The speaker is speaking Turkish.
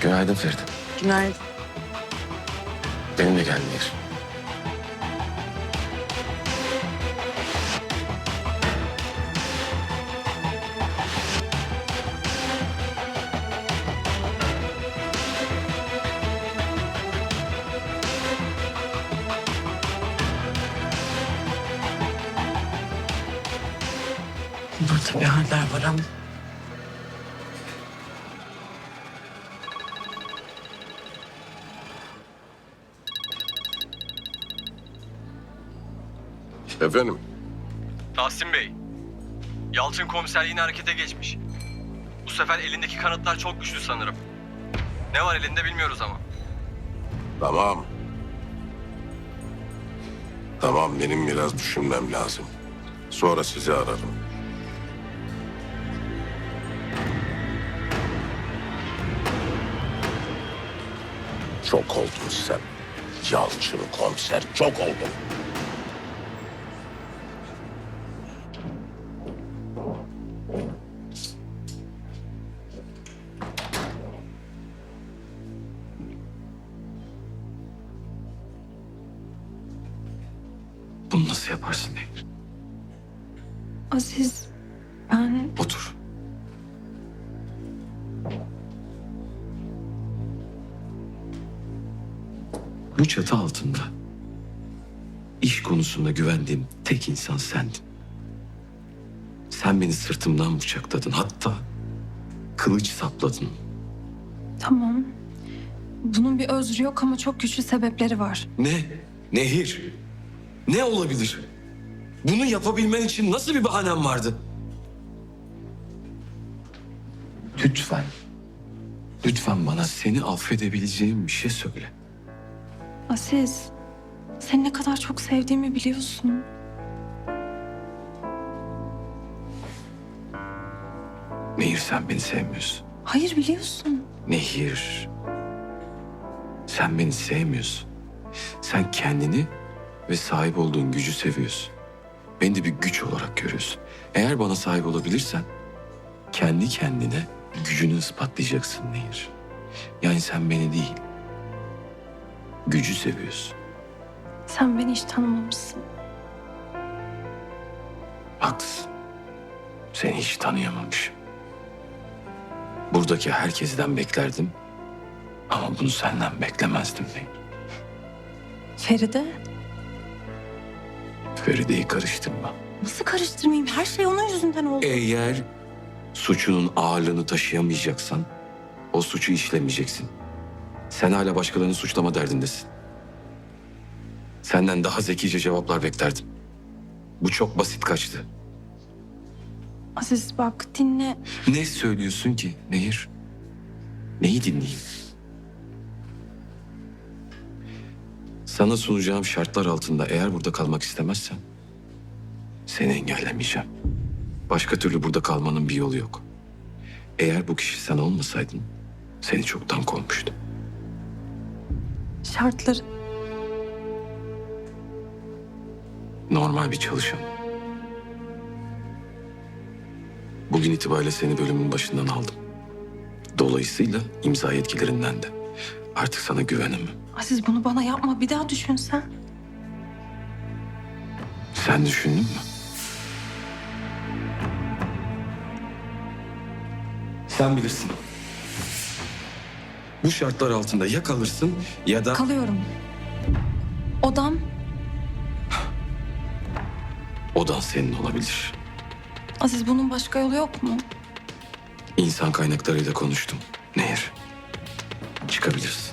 Günaydın Feride. Günaydın. Benimle gel Nehir. Burada bir haller var ama. Efendim? Tahsin Bey, Yalçın komiser yine harekete geçmiş. Bu sefer elindeki kanıtlar çok güçlü sanırım. Ne var elinde bilmiyoruz ama. Tamam. Tamam benim biraz düşünmem lazım. Sonra sizi ararım. Çok oldun sen. Yalçın komiser çok oldun. Bunu nasıl yaparsın Nehir? Aziz, ben Otur. Bu çatı altında iş konusunda güvendiğim tek insan sendin. Sen beni sırtımdan bıçakladın. Hatta kılıç sapladın. tamam. Bunun bir özrü yok ama çok güçlü sebepleri var. Ne? Nehir. Ne olabilir? Bunu yapabilmen için nasıl bir bahanen vardı? Lütfen. Lütfen bana seni affedebileceğim bir şey söyle. Aziz, seni ne kadar çok sevdiğimi biliyorsun. Nehir sen beni sevmiyorsun. Hayır biliyorsun. Nehir. Sen beni sevmiyorsun. Sen kendini ve sahip olduğun gücü seviyorsun. Beni de bir güç olarak görüyorsun. Eğer bana sahip olabilirsen kendi kendine gücünü ispatlayacaksın Nehir. Yani sen beni değil, gücü seviyorsun. Sen beni hiç tanımamışsın. Haklısın. Seni hiç tanıyamamışım. Buradaki herkesten beklerdim. Ama bunu senden beklemezdim Nehir. Feride, Feride'yi karıştırma. nasıl karıştırmayayım? Her şey onun yüzünden oldu. Eğer suçunun ağırlığını taşıyamayacaksan o suçu işlemeyeceksin. Sen hala başkalarını suçlama derdindesin. Senden daha zekice cevaplar beklerdim. Bu çok basit kaçtı. Aziz bak dinle. Ne söylüyorsun ki Nehir? Neyi dinleyeyim? Sana sunacağım şartlar altında eğer burada kalmak istemezsen seni engellemeyeceğim. Başka türlü burada kalmanın bir yolu yok. Eğer bu kişi sen olmasaydın seni çoktan kovmuştum. Şartları Normal bir çalışan. Bugün itibariyle seni bölümün başından aldım. Dolayısıyla imza yetkilerinden de. Artık sana güvenemem. Aziz bunu bana yapma. Bir daha düşünsen. Sen düşündün mü? Sen bilirsin. Bu şartlar altında ya kalırsın ya da... Kalıyorum. Odam Odan senin olabilir. Aziz bunun başka yolu yok mu? İnsan kaynaklarıyla konuştum. Nehir. Çıkabilirsin.